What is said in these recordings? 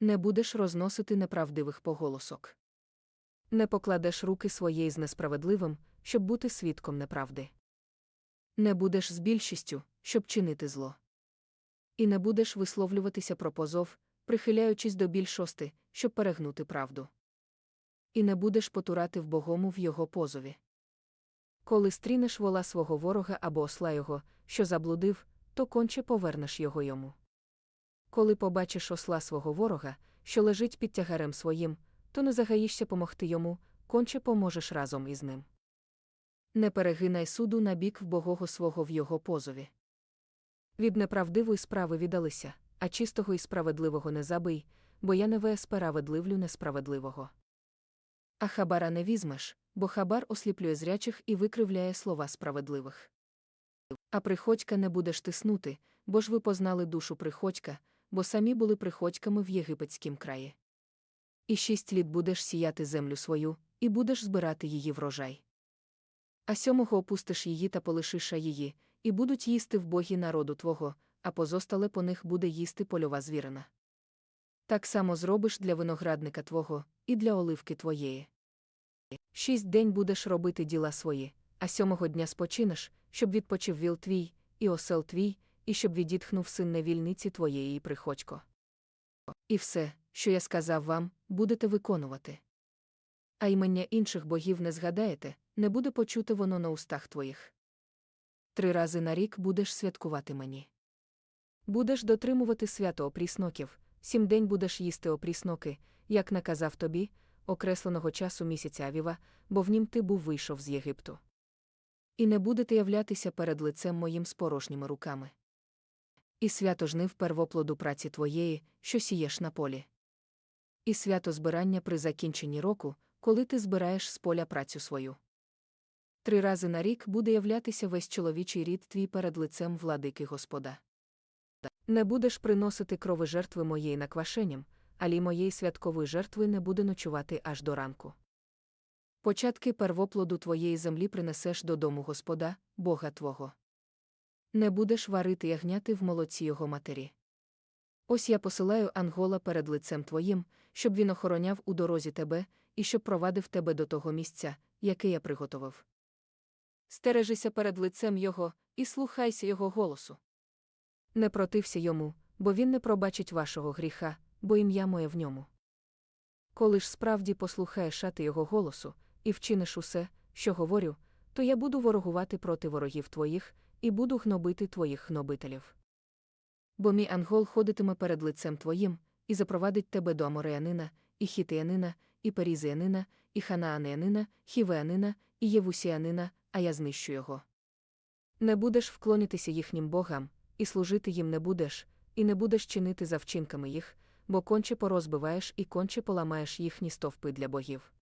Не будеш розносити неправдивих поголосок. Не покладеш руки своєї з несправедливим, щоб бути свідком неправди. Не будеш з більшістю, щоб чинити зло. І не будеш висловлюватися про позов, прихиляючись до більшости, щоб перегнути правду. І не будеш потурати в богому в його позові. Коли стрінеш вола свого ворога або осла його, що заблудив, то конче повернеш його йому. Коли побачиш осла свого ворога, що лежить під тягарем своїм, то не загаїшся помогти йому, конче поможеш разом із ним. Не перегинай суду на бік в богого свого в його позові. Від неправдивої справи віддалися, а чистого і справедливого не забий, бо я не веспераведливлю несправедливого. А хабара не візьмеш, бо хабар осліплює зрячих і викривляє слова справедливих. А приходька не будеш тиснути, бо ж ви познали душу приходька, бо самі були приходьками в єгипетськім краї. І шість літ будеш сіяти землю свою, і будеш збирати її врожай. А сьомого опустиш її та полишиш її, і будуть їсти в богі народу твого, а позостале по них буде їсти польова звірина. Так само зробиш для виноградника твого, і для оливки твоєї. Шість день будеш робити діла свої, а сьомого дня спочинеш, щоб відпочив віл твій, і осел твій, і щоб відітхнув син невільниці твоєї приходько. І все, що я сказав вам, будете виконувати. А імення інших богів не згадаєте, не буде почути воно на устах твоїх. Три рази на рік будеш святкувати мені. Будеш дотримувати свято опрісноків, сім день будеш їсти опрісноки, як наказав тобі, окресленого часу місяця Авіва, бо в нім ти був вийшов з Єгипту. І не будете являтися перед лицем моїм з порожніми руками. І свято жнив первоплоду праці твоєї, що сієш на полі. І свято збирання при закінченні року, коли ти збираєш з поля працю свою. Три рази на рік буде являтися весь чоловічий рід твій перед лицем владики Господа. Не будеш приносити крови жертви моєї наквашенням, алі моєї святкової жертви не буде ночувати аж до ранку. Початки первоплоду твоєї землі принесеш додому Господа, Бога Твого. Не будеш варити ягняти в молоці його матері. Ось я посилаю ангола перед лицем твоїм, щоб він охороняв у дорозі тебе і щоб провадив тебе до того місця, яке я приготовив. Стережися перед лицем його і слухайся його голосу. Не протився йому, бо він не пробачить вашого гріха, бо ім'я моє в ньому. Коли ж справді послухаєш шати його голосу, і вчиниш усе, що говорю, то я буду ворогувати проти ворогів твоїх, і буду гнобити твоїх гнобителів. Бо мій ангол ходитиме перед лицем твоїм, і запровадить тебе до Амореянина, і Хітеянина, і Перізеянина, і Ханаанеянина, Хівеянина, і Євусіянина, а я знищу його. Не будеш вклонитися їхнім богам, і служити їм не будеш, і не будеш чинити за вчинками їх, бо конче порозбиваєш і конче поламаєш їхні стовпи для богів.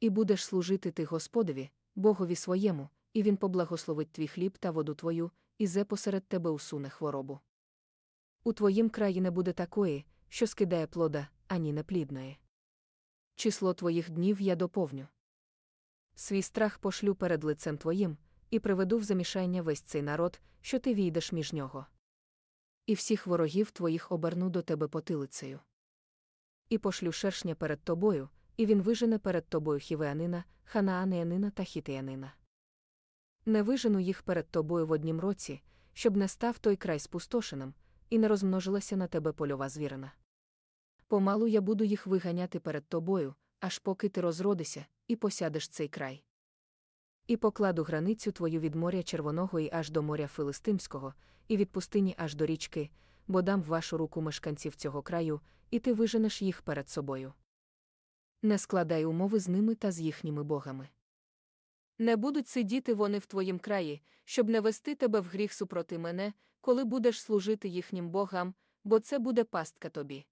І будеш служити ти Господові, Богові своєму, і він поблагословить твій хліб та воду твою, і зе посеред тебе усуне хворобу. У твоїм краї не буде такої, що скидає плода, ані неплідної. Число твоїх днів я доповню. Свій страх пошлю перед лицем твоїм, і приведу в замішання весь цей народ, що ти війдеш між нього. І всіх ворогів твоїх оберну до тебе потилицею. І пошлю шершня перед тобою, і він вижене перед тобою хівеанина, ханаанеянина та хітеянина. Не вижену їх перед тобою в однім році, щоб не став той край спустошеним, і не розмножилася на тебе польова звірина. Помалу я буду їх виганяти перед тобою, аж поки ти розродися, і посядеш цей край. І покладу границю твою від моря Червоного і аж до моря Филистимського, і від пустині аж до річки, бо дам в вашу руку мешканців цього краю, і ти виженеш їх перед собою. Не складай умови з ними та з їхніми богами. Не будуть сидіти вони в твоїм краї, щоб не вести тебе в гріх супроти мене, коли будеш служити їхнім богам, бо це буде пастка тобі.